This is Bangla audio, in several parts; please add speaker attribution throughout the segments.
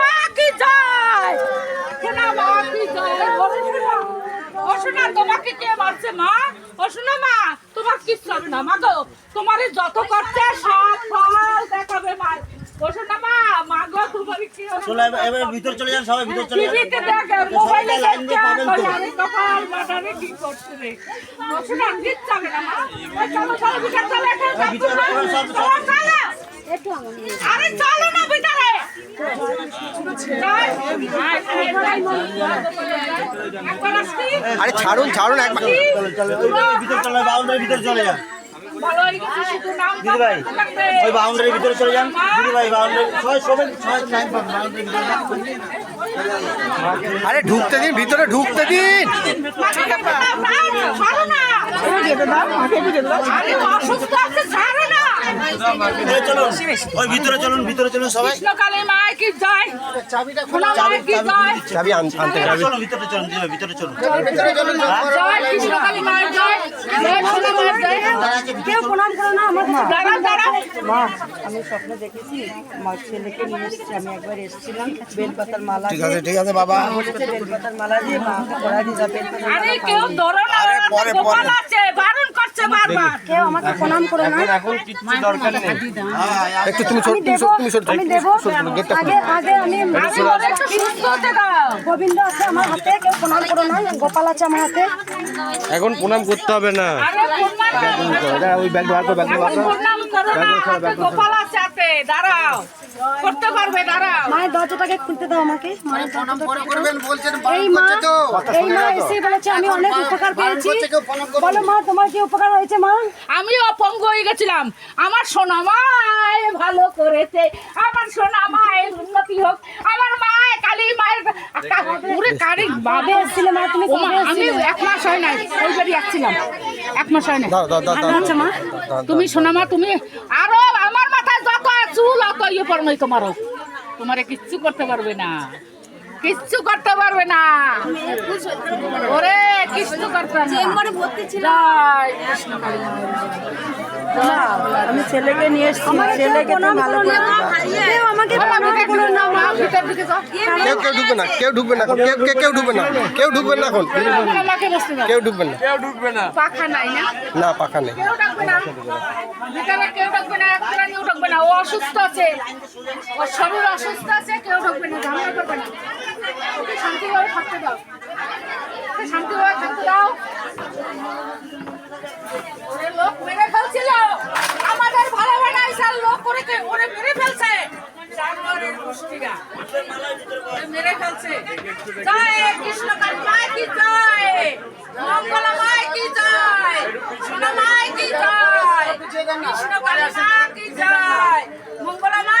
Speaker 1: মা কি সোনা মা কি যায় অসুনা তোমাকে কে মারছে মা? অসুনা মা তোমার কিচ্ছু হবে না মা গো তোমার যত করছে সব ফল দেখাবে মা অসুনা মা মা গো তোমার কি
Speaker 2: চলে এবার ভিতর চলে যান সবাই ভিতর চলে যান।
Speaker 1: টিভিতে দেখ মোবাইলে
Speaker 2: লাইন দিয়ে পাবেন তো।
Speaker 1: কপাল মাটারে কি করছে রে? অসুনা কিচ্ছু হবে না মা। চলো চলো ভিতর চলে এখন
Speaker 2: ভিতর
Speaker 1: চলে
Speaker 2: সব
Speaker 1: চলো একটু আরে চলো না
Speaker 3: আরে ছাড়ুন ছাড়ুন একবার
Speaker 2: চলো ভিতরে চলে বাউন্ডারির ভিতরে চলে যান দিদি ভাই ওই বাউন্ডারির ভিতরে চলে যান দিদি ভাই বাউন্ডারি।
Speaker 3: আরে ঢুকতে দিন ভিতরে ঢুকতে দিন
Speaker 1: আছে
Speaker 2: ওই ভিতরে চলুন ভিতরে চলুন সবাই।
Speaker 1: কৃষ্ণকালী মায় কি জয় চাবিটা খোলা মায় কি জয়
Speaker 3: চাবি আনতে
Speaker 2: চলুন। ভিতরে চলুন ভিতরে চলুন।
Speaker 1: জয় কৃষ্ণকালী মায় জয় জয় সোনা মায় জয় কেউ প্রণাম করো না আমার
Speaker 4: মা আমি স্বপ্ন দেখেছি আমার ছেলেকে নিয়ে এসেছি আমি একবার এসেছিলাম বেলপাতার মালা
Speaker 3: ঠিক আছে ঠিক আছে বাবা।
Speaker 4: বেলপাতার মালা দিয়ে মাকে পড়া দিয়ে বেলপাতার
Speaker 1: আরে কেউ ধরো না
Speaker 3: আরে পরে, পরে।
Speaker 1: আছে বারণ করছে বারবার।
Speaker 4: কেউ আমাকে প্রণাম করো না।
Speaker 3: একটু তুমি সর তুমি সর তুমি সর
Speaker 4: আমি দেবো। আগে আগে আমি
Speaker 1: আরে ওরা একটু সুস্থ হতে দাও।
Speaker 4: গোবিন্দ আছে আমার হাতে কেউ প্রণাম করো না গোপাল আছে আমার হাতে।
Speaker 3: এখন প্রণাম করতে হবে না।
Speaker 1: আরে প্রণাম করো।
Speaker 3: ওই ব্যাগ বার করো ব্যাগ বার করো
Speaker 1: প্রণাম করো না হাতে গোপাল আছে হাতে দাঁড়াও। করতে পারবে দাঁড়াও।
Speaker 4: মায়ের দরজাটাকে খুলতে দাও আমাকে। মায়ের দরজাটা এই মা এই মা এসে বলেছে আমি অনেক উপকার পেয়েছি। বলো মা তোমার কি উপকার হয়েছে মা?
Speaker 1: আমিও অপঙ্গ হয়ে গেছিলাম। আমার সোনা মায় ভালো করেছে। আমার সোনা মায়ের উন্নতি হোক। আমার মায় কালী মায়ের পুরে বাবে।
Speaker 4: এসেছিলে মা তুমি
Speaker 1: আমি এক মাস হয় নাই ওই বাড়ি আসছিলাম। এক মাস হয় নাই
Speaker 4: আচ্ছা মা।
Speaker 1: তুমি শোনা মা তুমি আরও আমার মাথায় যত চুল অত ইয়ে পড়মই তোমারও। তোমারে কিচ্ছু করতে পারবে না। কিচ্ছু করতে পারবে না। ওরে কিচ্ছু করতে পারবে না জয় কৃষ্ণ কালী
Speaker 4: মা, আমি ছেলেকে নিয়ে এসেছি ছেলেকে ভালো কেউ আমাকে প্রণাম করো না মা
Speaker 1: ভিতর দিকে যাও
Speaker 3: কেউ ঢুকবে না কেউ ঢুকবে না এখন কেউ কেউ কেউ ঢুকবে না কেউ ঢুকবে না এখন কেউ ঢুকবে না
Speaker 1: পাখা নাই না
Speaker 3: না পাখা নেই
Speaker 1: কেউ ডাকবে না কেউ ডাকবে না এক প্রাণীও না ও অসুস্থ আছে ওর শরীর অসুস্থ আছে কেউ ডাকবে না ঝামেলা করবে না শান্তিভাবে থাকতে দাও শান্তিভাবে থাকতে দাও ওরে লোক মেরে ফেলছিল কে, ওরে মেরে ফেলছে। জানোয়ারের গোষ্ঠীরা। মেরে ফেলছে। জয় মঙ্গলা মায় কি জয়? সোনা কি জয়? কৃষ্ণ কালী মা কি জয়? মঙ্গলা মা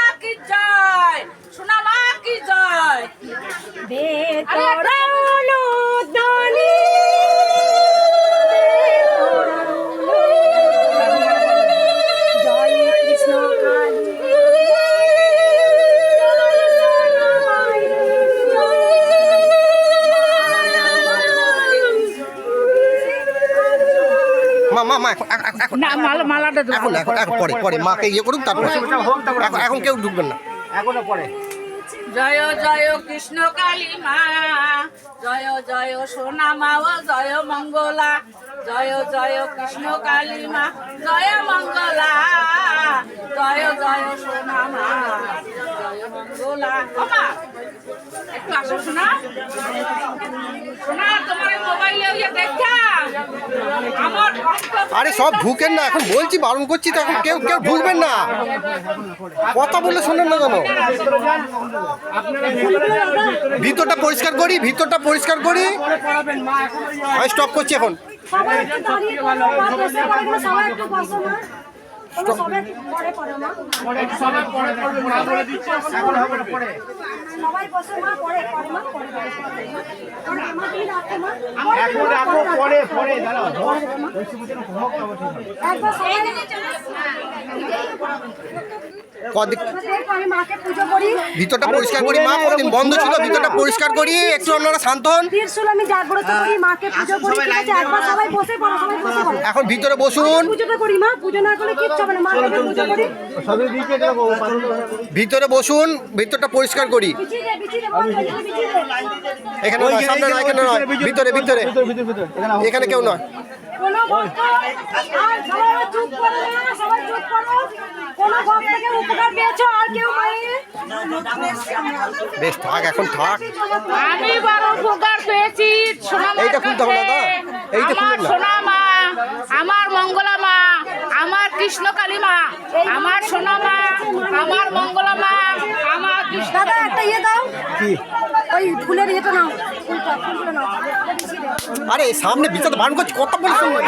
Speaker 1: মা
Speaker 3: মা মা এখন এখন- এখন
Speaker 1: না মালা মালাটা
Speaker 3: এখন এখন এখন পরে পরে মাকে ইয়ে করুক তারপর এখন এখন কেউ ঢুকবেন না।
Speaker 1: জয় জয় কৃষ্ণ কালী মা জয় জয় সোনা মা ও জয় মঙ্গলা জয় জয় কৃষ্ণ কালী মা জয় মঙ্গলা জয় জয় সোনা মা জয় মঙ্গলা। একটু আসো শোনা শোনা তোমার মোবাইলে ইয়ে দেখা আমার অন্ত-
Speaker 3: আরে সব ঢুকেন না, এখন বলছি বারণ করছি তো, এখন কেউ কেউ ঢুকবেন না। কথা বললে শোনেন না কেন? ভিতরটা পরিষ্কার করি, ভিতরটা পরিষ্কার করি। আমি স্টপ করছি এখন। ভিতরটা পরিষ্কার করি মা কদিন বন্ধ ছিল ভিতরটা পরিষ্কার করি একটু আপনারা শান্ত হন।
Speaker 4: আমি জাগ্রত করি মাকে পুজো করি একবার সবাই বসে পড়ো সবাই বসে পড়ো
Speaker 3: এখন ভিতরে বসুন।
Speaker 4: পুজোটা করি মা পুজো না করলে কিচ্ছু
Speaker 3: ভিতরে বসুন ভিতরটা পরিষ্কার করি। এখানে সামনে নয় এখানে নয়। ভিতরে ভিতরে। এখানে কেউ নয়।
Speaker 4: কোনো ভক্ত আর সবাই চুপ করো না সবাই চুপ করো। কোনো ভক্ত থেকে উপকার পেয়েছ আর কেউ মায়ের
Speaker 3: বেশ থাক এখন থাক।
Speaker 1: আমি বড় উপকার পেয়েছি সোনা
Speaker 3: এইটা খুলতে হবে দাদা? এইটা খুলবেন না।
Speaker 1: সোনা মা আমার মঙ্গলা মা আমার কৃষ্ণ কালী মা আমার সোনা মা আমার মঙ্গলা মা আমার
Speaker 4: দাদা একটা ইয়ে দাও। ওই ফুলের ইয়েটা নাও। ফুলটা ফুলটা নাও।
Speaker 3: আরে সামনে বিচার বারণ করছি কথা বলছো
Speaker 1: না,